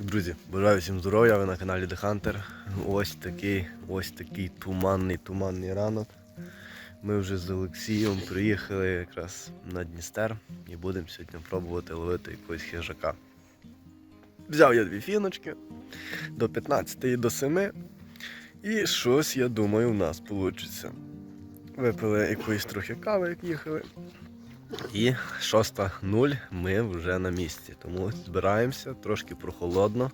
Друзі, бажаю всім здоров'я, ви на каналі The Hunter. Ось такий, ось такий туманний, туманний ранок. Ми вже з Олексієм приїхали якраз на Дністер і будемо сьогодні пробувати ловити якогось хижака. Взяв я дві фіночки до 15 і до 7. І щось, я думаю, в нас вийде. Випили якоїсь трохи кави, як їхали. І 6.0 ми вже на місці. Тому збираємося, трошки прохолодно.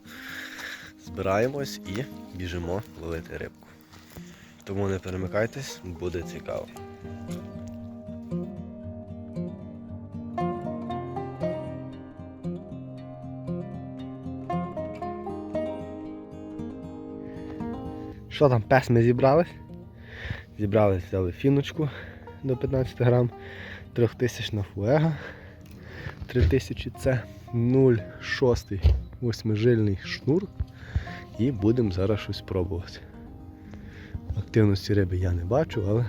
Збираємось і біжимо ловити рибку. Тому не перемикайтесь, буде цікаво. Що там, пес ми зібрались? Зібрались, взяли фіночку до 15 грам. 3000 фуега. 3000 це 0,6 восьмижильний шнур. І будемо зараз щось пробувати. Активності риби я не бачу, але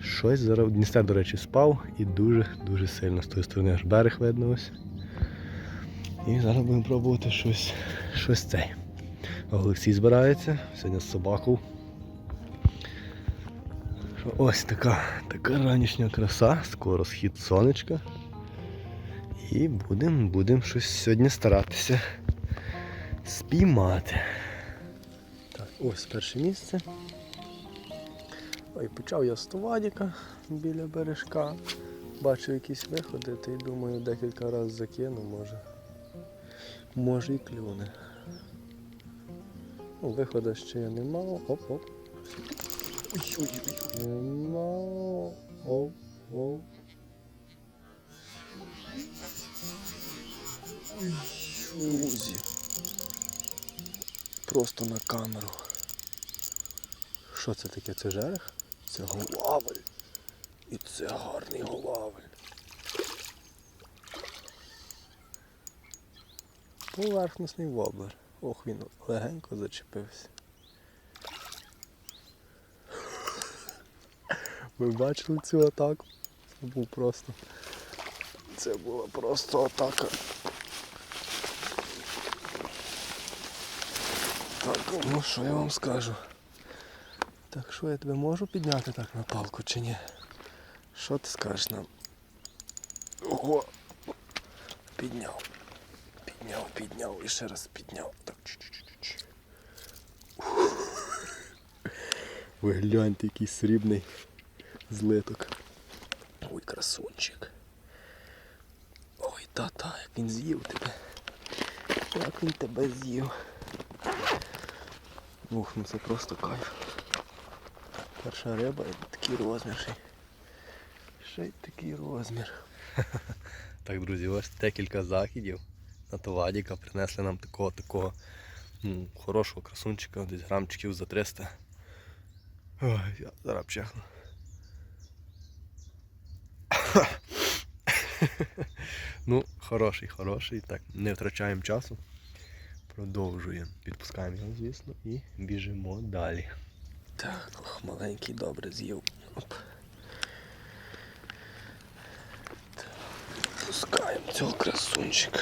щось зараз Дністер, до речі, спав і дуже-дуже сильно з тої сторони аж берег видно ось. І зараз будемо пробувати щось, щось цей. Олексій збирається, сьогодні з собакою. Ось така, така ранішня краса, скоро схід сонечка. І будемо будем щось сьогодні старатися спіймати. Так, ось перше місце. Ой, почав я з товадіка біля бережка. Бачив якісь виходи, та й думаю, декілька разів закину, може. Може і клюне. Ну, виходу ще я не мав. Оп-оп. Нема. Оп, оп. Друзі. Просто на камеру. Що це таке? Це жерех? Це голавель. І це гарний голавель. Поверхностний воблер. Ох, він легенько зачепився. Ви бачили цю атаку? Це був просто. Це була просто атака. Так, ну що я вам скажу? Так що я тебе можу підняти так на палку чи ні? Що ти скажеш нам? Ого! Підняв. Підняв, підняв і ще раз підняв. Так. чуть-чуть. Ви гляньте, який срібний злиток. Ой, красунчик. Ой, та-та, як він з'їв тебе. Як він тебе з'їв. Ух, ну це просто кайф. Перша риба і такий розмір ще. й. Такий розмір. Так, друзі, ось декілька закидів на товадіка. Принесли нам такого такого ну, хорошого красунчика, десь грамчиків за 300. Ой, я зараз пчехну. ну, хороший, хороший. Так, не втрачаємо часу. Продовжуємо. Підпускаємо його, звісно, і біжимо далі. Так, ох, маленький добре з'їв. Оп. Пускаємо цього красунчика.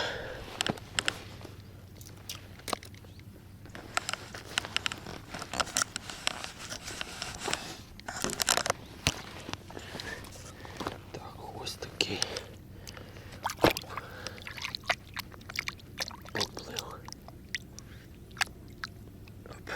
Так, ось такий. Поплив. Оп.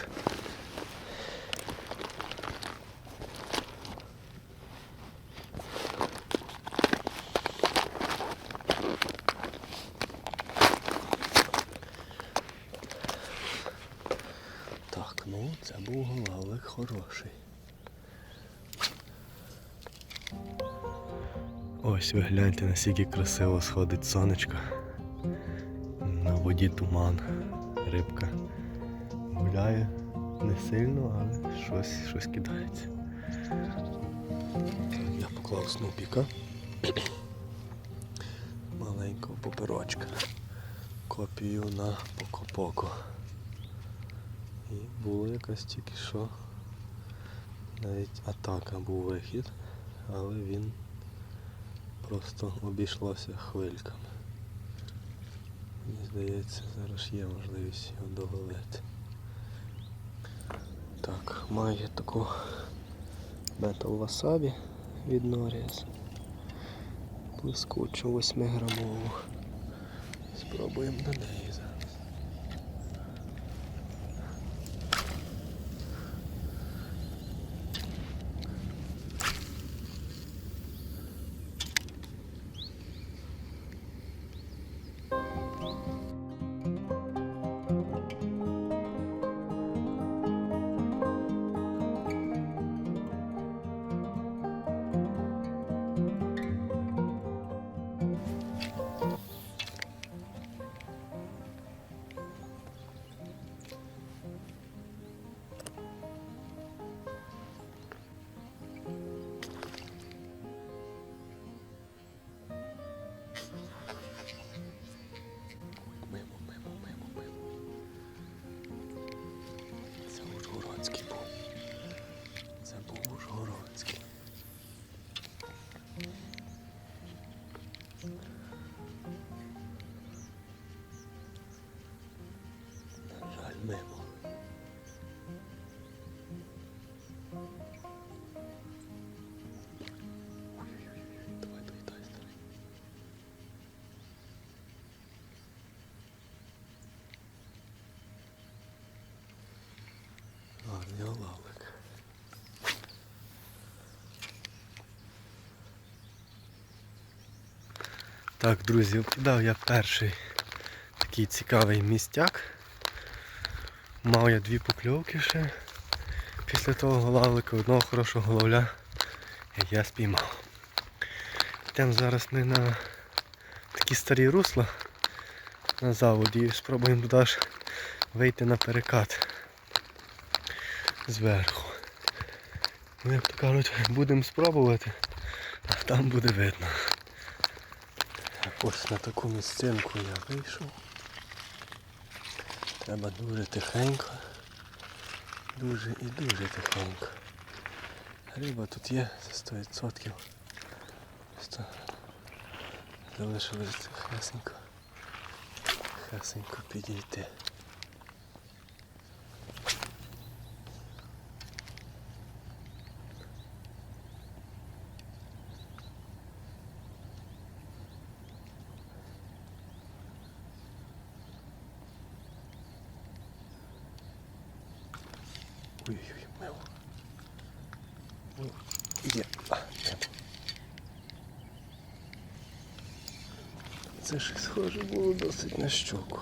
Так, ну це був голавлик хороший. Ось ви гляньте, наскільки красиво сходить сонечко. На воді туман, рибка гуляє не сильно, але щось, щось кидається. Я поклав снупіка. Маленького поперочка. Копію на поко-поко. І було якась тільки що. Навіть атака був вихід, але він просто обійшлося хвильками. Мені здається, зараз є можливість його доголити. Так, має таку метал васабі від Норіс. Блискучу 8 грамову. Спробуємо на неї зараз. Так, друзі, вкидав я перший такий цікавий містяк. Мав я дві покльовки ще. Після того голавлика одного хорошого головля я спіймав. Йдемо зараз ми на такі старі русла на заводі і спробуємо туди ж вийти на перекат зверху. Ну, як то кажуть, будемо спробувати, а там буде видно. Ось на таку місцинку я вийшов. Треба дуже тихенько. Дуже і дуже тихенько. Риба тут є за 100%. Просто залишилось хасенько. Хесенько підійти. Ой-ой, мило. Є. Це ж схоже було досить на щуку.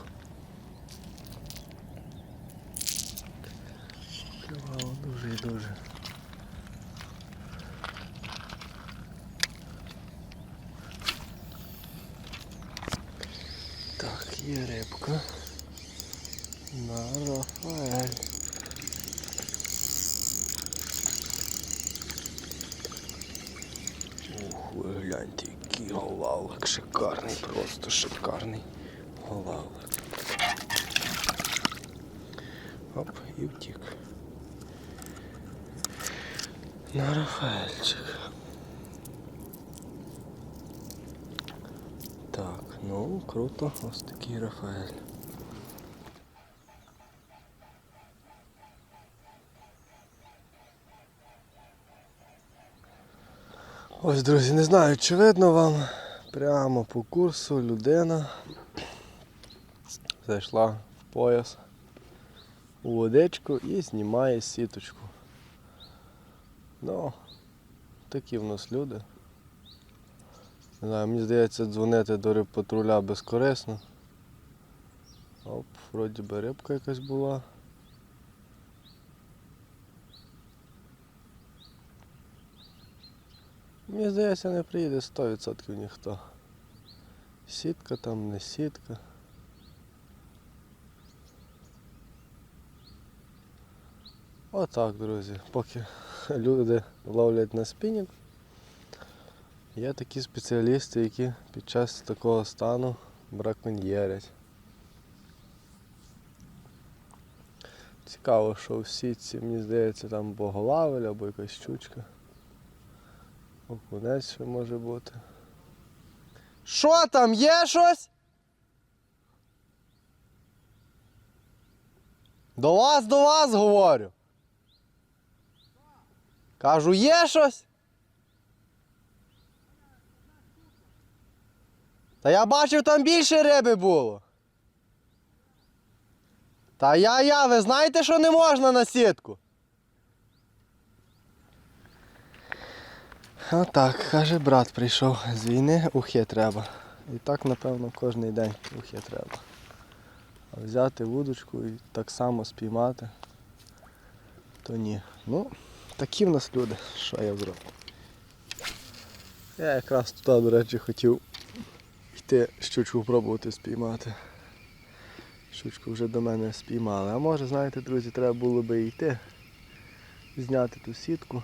Клювало дуже і дуже. Так, є рибка. На Рафаель. Ух, ви гляньте, який голавлик шикарний, просто шикарний голавлик. Оп, і втік. На Рафаельчик. Так, ну круто, ось такий Рафаель. Ось, друзі, не знаю, чи видно вам прямо по курсу людина зайшла в пояс у водичку і знімає сіточку. Ну, такі в нас люди. Не знаю, мені здається, дзвонити до рибпатруля безкорисно. Оп, вроді би рибка якась була. Мені здається, не приїде 100% ніхто. Сітка там, не сітка. Отак, друзі. Поки люди ловлять на спінінг, Є такі спеціалісти, які під час такого стану браконьєрять. Цікаво, що в сітці, мені здається, там боголавель або якась щучка. Окунець ще може бути. Що там, є щось? До вас, до вас говорю. Кажу, є щось? Та я бачив, там більше риби було. Та я, я, ви знаєте, що не можна на сітку? Отак, каже, брат прийшов з війни, ухи треба. І так, напевно, кожен день ухи треба. А взяти вудочку і так само спіймати, то ні. Ну, такі в нас люди, що я зроблю. Я якраз туди, до речі, хотів йти щучку пробувати спіймати. Щучку вже до мене спіймали. А може, знаєте, друзі, треба було би йти, зняти ту сітку.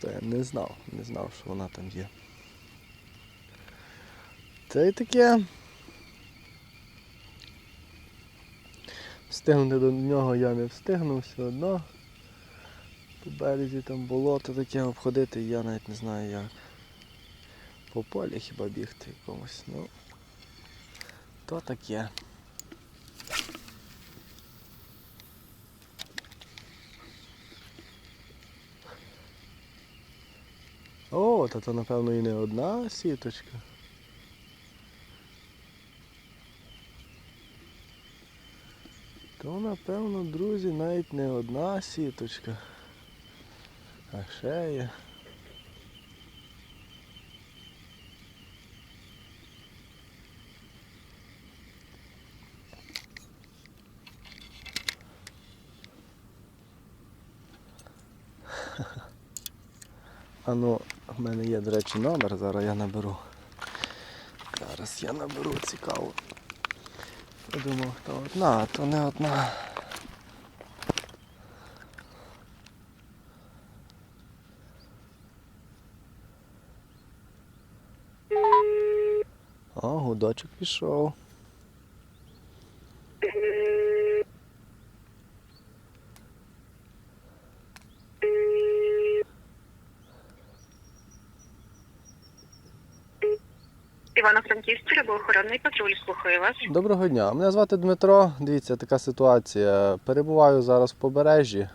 Та я не знав, не знав, що вона там є. Та й таке. Встигнути до нього я не встигну все одно. По березі там болото таке обходити, я навіть не знаю як. По полі хіба бігти якомусь, ну. То таке. О, та то напевно і не одна сіточка. То напевно, друзі, навіть не одна сіточка. А ще є. Ну, в мене є, до речі, номер, зараз я наберу. Зараз я наберу цікаво. Я думав, то одна, а то не одна. О, гудочок пішов. Івано-Франківський патруль, слухаю вас. Доброго дня. Мене звати Дмитро. Дивіться, така ситуація. Перебуваю зараз в побережжі.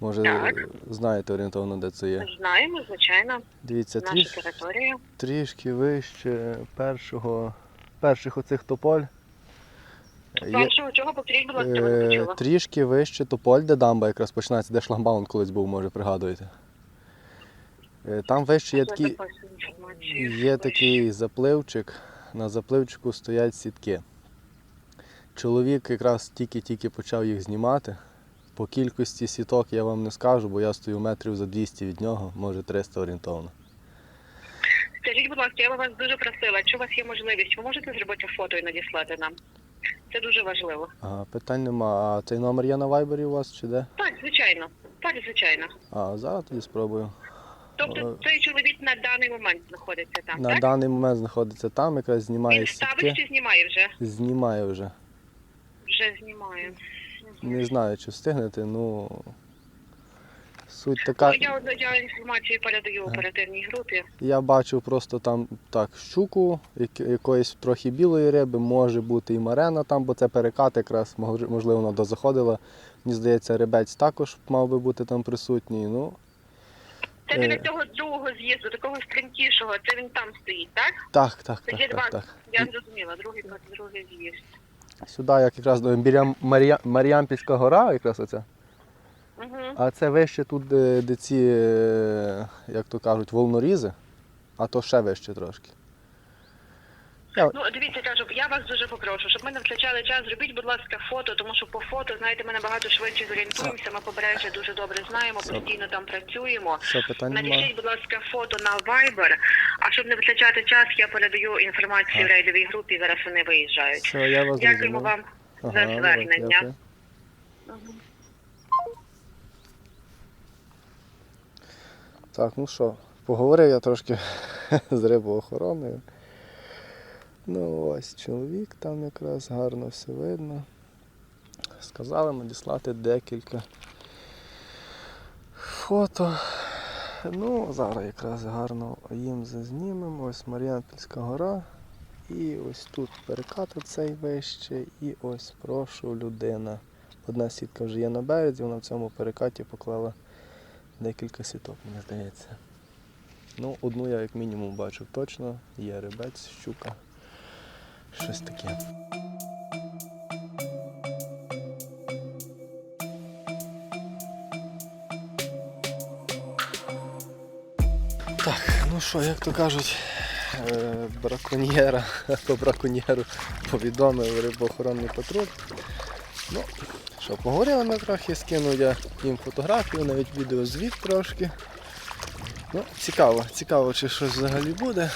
Може, Так. знаєте орієнтовно, де це є. Знаємо, звичайно, Дивіться, наша тріш, територія. трішки вище першого, перших оцих тополь. Є, Першого чого потрібно, будь ласка, е, почула. трішки вище тополь, де дамба якраз починається, де шлагбаум колись був, може, пригадуєте. Е, Там вище є Я такі, записую інформацію. Є такий запливчик, на запливчику стоять сітки. Чоловік якраз тільки-тільки почав їх знімати. По кількості сіток я вам не скажу, бо я стою метрів за 200 від нього, може 300 орієнтовно. Скажіть, будь ласка, я би вас дуже просила, якщо у вас є можливість, ви можете зробити фото і надіслати нам? Це дуже важливо. А, питань нема. А цей номер є на вайбері у вас чи де? Так, звичайно. Так, звичайно. А, зараз тоді спробую. Тобто Е. цей чоловік на даний момент знаходиться там, На так? даний момент знаходиться там, якраз знімає Він ставить сітки. чи знімає вже? Знімає вже. Вже знімає. Не знаю, чи встигнете, ну. Суть Ну, така. я, я інформацію передаю оперативній групі. Я бачив просто там так щуку, як- якоїсь трохи білої риби, може бути і марена там, бо це перекат якраз, мож- можливо, вона дозаходила. Мені здається, рибець також мав би бути там присутній. Ну, Це біля до цього другого з'їзду, такого стрімкішого, це він там стоїть, так? так, так, Це так, так, так. я зрозуміла, другий, другий з'їзд. Сюди як якраз до біля Марія... Маріампільська гора, якраз оця. Угу. А це вище тут, де, де ці, е, як то кажуть, волнорізи, а то ще вище трошки. Ну, дивіться, кажу, я вас дуже попрошу, щоб ми не втрачали час, зробіть, будь ласка, фото, тому що по фото, знаєте, ми набагато швидше зорієнтуємося, ми побережжя дуже добре знаємо, постійно там працюємо. Надішліть, будь ласка, фото на Viber, а щоб не втрачати час, я передаю інформацію рейдовій групі, зараз вони виїжджають. Все, я вас Дякуємо вам Ага, за звернення. Так, ну що, поговорив я трошки з рибоохороною. Ну ось чоловік там якраз гарно все видно. Сказали надіслати декілька фото. Ну, зараз якраз гарно їм зазнімемо. Ось Мар'янпільська гора. І ось тут перекат цей вище, і ось прошу людина. Одна сітка вже є на березі, вона в цьому перекаті поклала декілька сіток, мені здається. Ну, одну я як мінімум бачив точно, є рибець, щука. Щось таке. Так, ну що, як то кажуть, е, браконьєра по браконьєру повідомив рибоохоронний патруль. Ну, що, поговорили ми трохи, скинув я їм фотографію, навіть відеозвіт трошки. Ну, цікаво, цікаво, чи щось взагалі буде.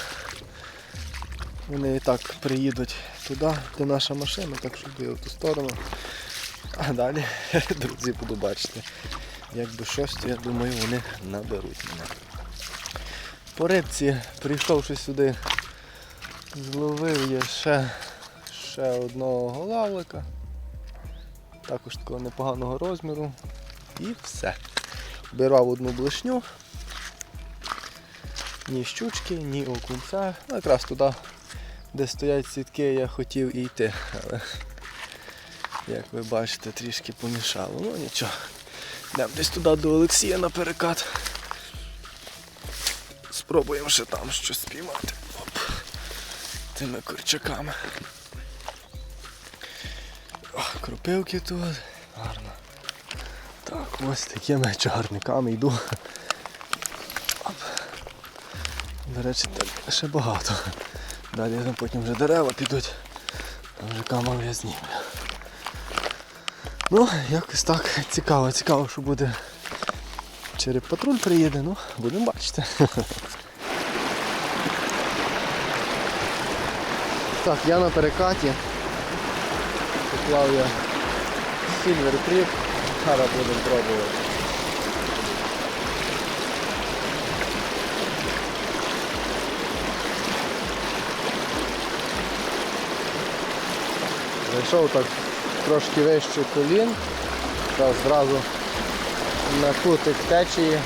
Вони і так приїдуть туди, де наша машина, так що йду в ту сторону. А далі, друзі, буду бачити. Якби щось, то я думаю, вони наберуть мене. По рибці, прийшовши сюди, зловив я ще, ще одного голавлика. Також такого непоганого розміру. І все. Бирав одну блишню. Ні щучки, ні окунця. Якраз туди, де стоять сітки, я хотів і йти. Але, як ви бачите, трішки помішало. Ну нічого. Йдемо десь туди до Олексія на перекат. Спробуємо ще там щось спіймати. Оп. Тими курчаками. О, кропивки тут. Гарно. Так, ось такими чагарниками йду. До речі, так ще багато. Далі потім вже дерева підуть. Там вже камеру я. Ну, якось так цікаво, цікаво, що буде. Череп патруль приїде, ну, будемо бачити. Так, я на перекаті. Поклав я Silver Creek. Зараз будемо пробувати. Зайшов так трошки вище колін. Зараз зразу на кутик течії.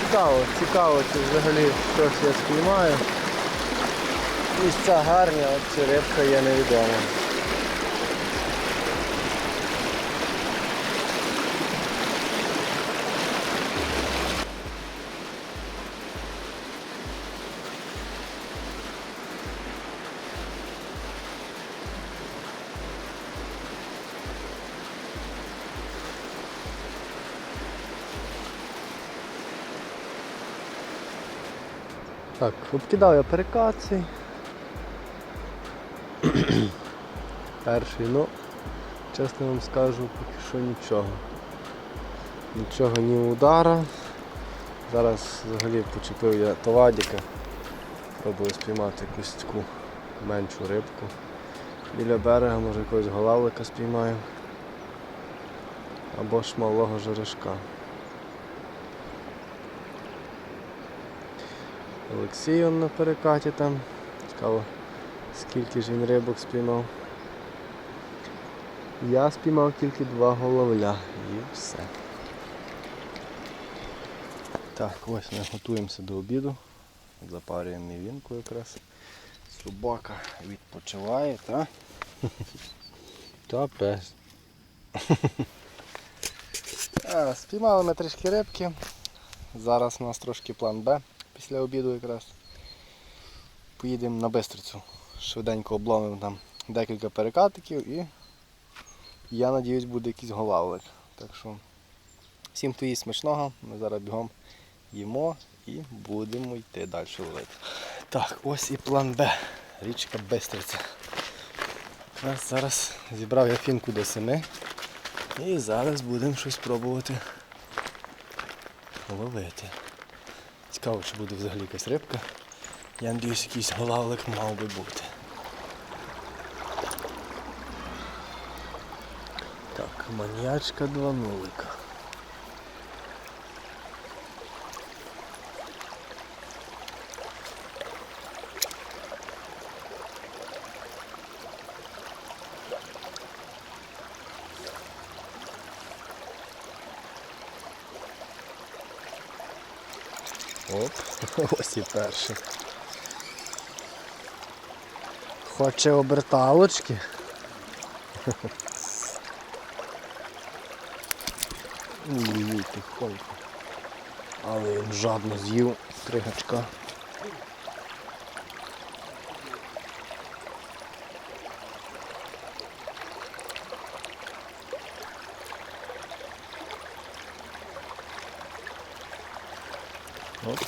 Цікаво, цікаво, чи взагалі щось я спіймаю. Місця гарні, а чи рибка є невідома. Так, обкидав я перекаций. Перший, ну, чесно вам скажу, поки що нічого. Нічого ні удара. Зараз взагалі почепив я товадіка. Пробую спіймати якусь таку меншу рибку. Біля берега, може якогось голавлика спіймаю. Або ж малого жерешка. Олексій он на перекаті там. Цікаво, скільки ж він рибок спіймав. Я спіймав тільки два головля і все. Так, ось ми готуємося до обіду. Запарюємо мівінку якраз. Собака відпочиває, та? Та пес. Спіймали ми трішки рибки. Зараз у нас трошки план Б після обіду якраз. Поїдемо на Бистрицю. Швиденько обломимо там декілька перекатиків і я надіюсь буде якийсь голавлик. Так що всім хто їсть смачного, ми зараз бігом їмо і будемо йти далі ловити. Так, ось і план Б. Річка Бистриця. Якраз зараз зібрав я фінку до семи. І зараз будемо щось пробувати ловити. Цікаво, чи буде взагалі якась рибка. Я надіюсь, якийсь голавлик мав би бути. Так, маньячка два нулика. Оп, ось і перший. Хоче оберталочки. Ой, тихонько. Але він жадно з'їв три гачка. Оп.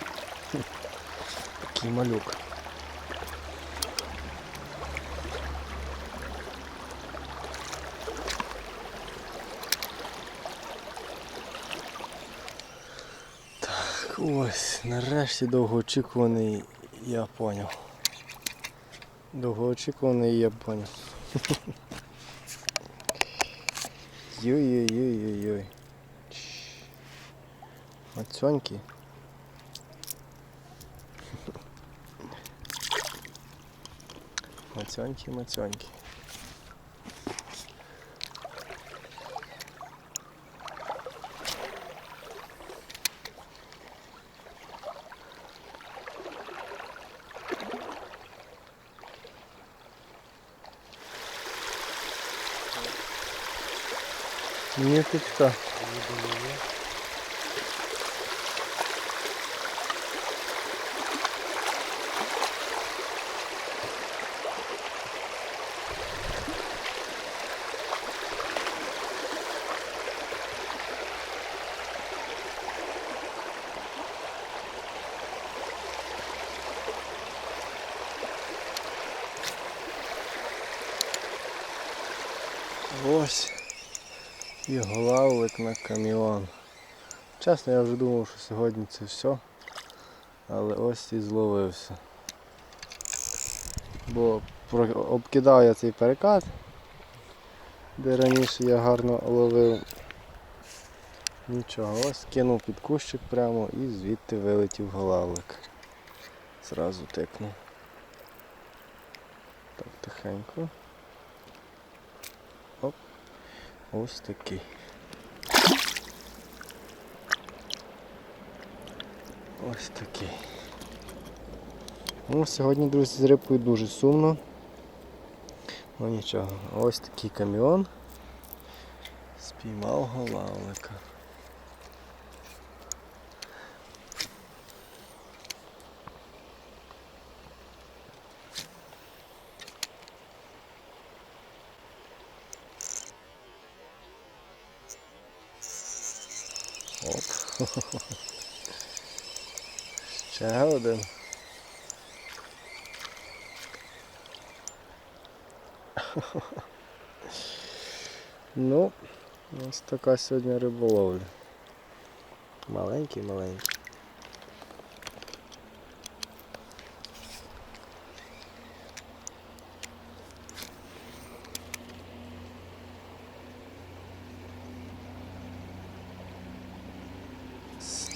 Такий малюк. Так, ось, нарешті довгоочікуваний я поняв. Довгоочікуваний я поняв. Йой-йой-йой-йой-йой. Мацьонькі, мацьонькі. Не тычка. Ось і главлик на каміон. Чесно, я вже думав, що сьогодні це все. Але ось і зловився. Бо обкидав я цей перекат, де раніше я гарно ловив. Нічого, ось кинув під кущик прямо і звідти вилетів голавлик. Зразу тикнув. Так, тихенько. Оп. Ось такий. Ось такий. Ну, сьогодні, друзі, з рибкою дуже сумно. Ну нічого. Ось такий каміон. Спіймав голавлика. Оп. Ще один. Ну, ось така сьогодні риболовля. Маленький, маленький.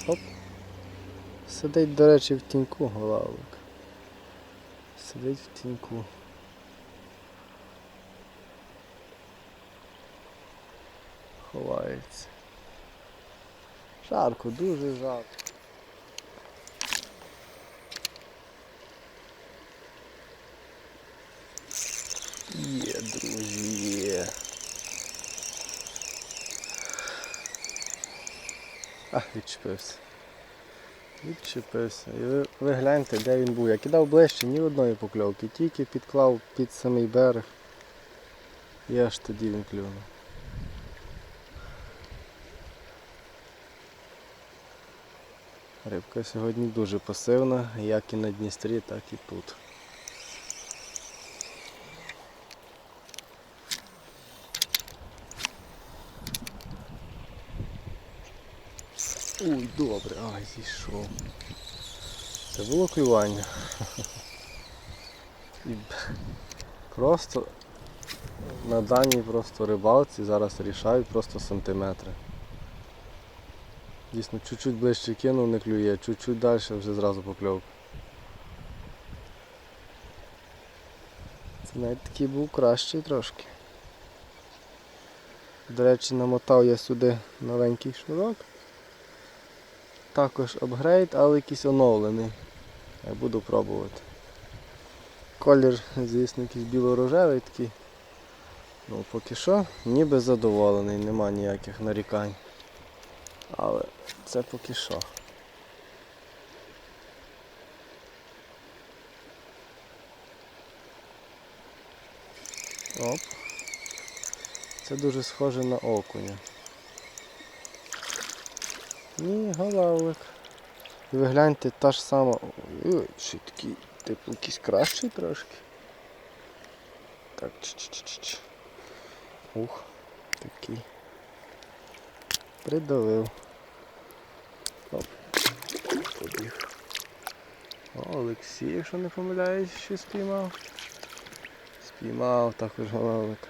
Оп. Сидить, до речі, в тіньку голавлик. Сидить в тіньку. Ховається. Жарко, дуже жарко. Є, друзі, є. А, відчепився. Відчепився. І ви, ви гляньте, де він був. Я кидав ближче, ні одної покльовки, тільки підклав під самий берег. І аж тоді він клюнув. Рибка сьогодні дуже пасивна, як і на Дністрі, так і тут. Ой, добре, ай, зійшов. Це було клювання. І просто на даній просто рибалці зараз рішають просто сантиметри. Дійсно, чуть-чуть ближче кинув, не клює, чуть-чуть далі вже зразу покльовка. Це навіть такий був кращий трошки. До речі, намотав я сюди новенький шнурок. Також апгрейд, але якийсь оновлений. Я буду пробувати. Колір, звісно, якийсь біло-рожевий такий. Ну, поки що, ніби задоволений, нема ніяких нарікань. Але це поки що. Оп. Це дуже схоже на окуня. Ні, голавлик. І ви гляньте, та ж сама. Ой, ще такий, типу, якийсь кращий трошки. Так, ч-ч-ч-ч. Ух, такий. Придавив. Оп. Побіг. О, Олексій, якщо не помиляюсь, що спіймав. Спіймав також головика.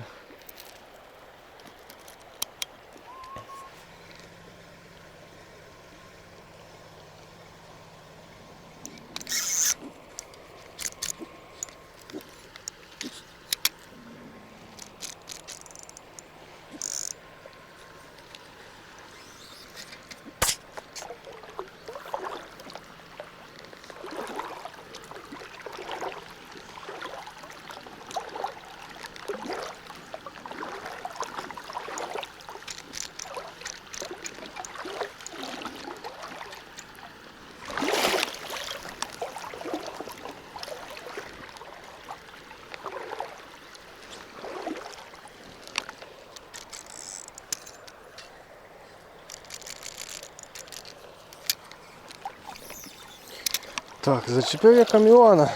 Так, зачепив я каміона.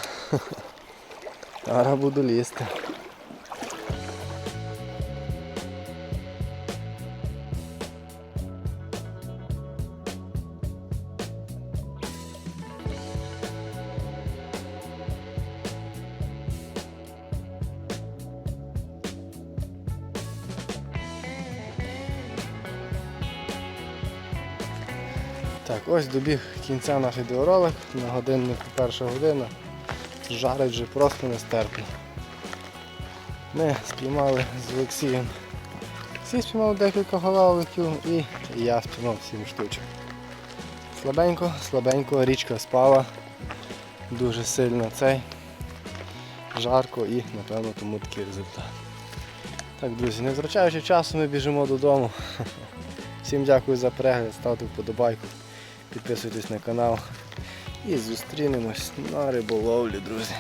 Зараз буду лізти. Так, ось добіг кінця наш відеоролик. На годиннику перша година. Жарить вже просто нестерпно. Ми спіймали з Олексієм. Всі спіймав декілька головиків і я спіймав 7 штучок. Слабенько, слабенько, річка спала. Дуже сильно цей. Жарко і, напевно, тому такий результат. Так, друзі, не втрачаючи часу, ми біжимо додому. Всім дякую за перегляд, ставте вподобайку, підписуйтесь на канал і зустрінемось на риболовлі, друзі.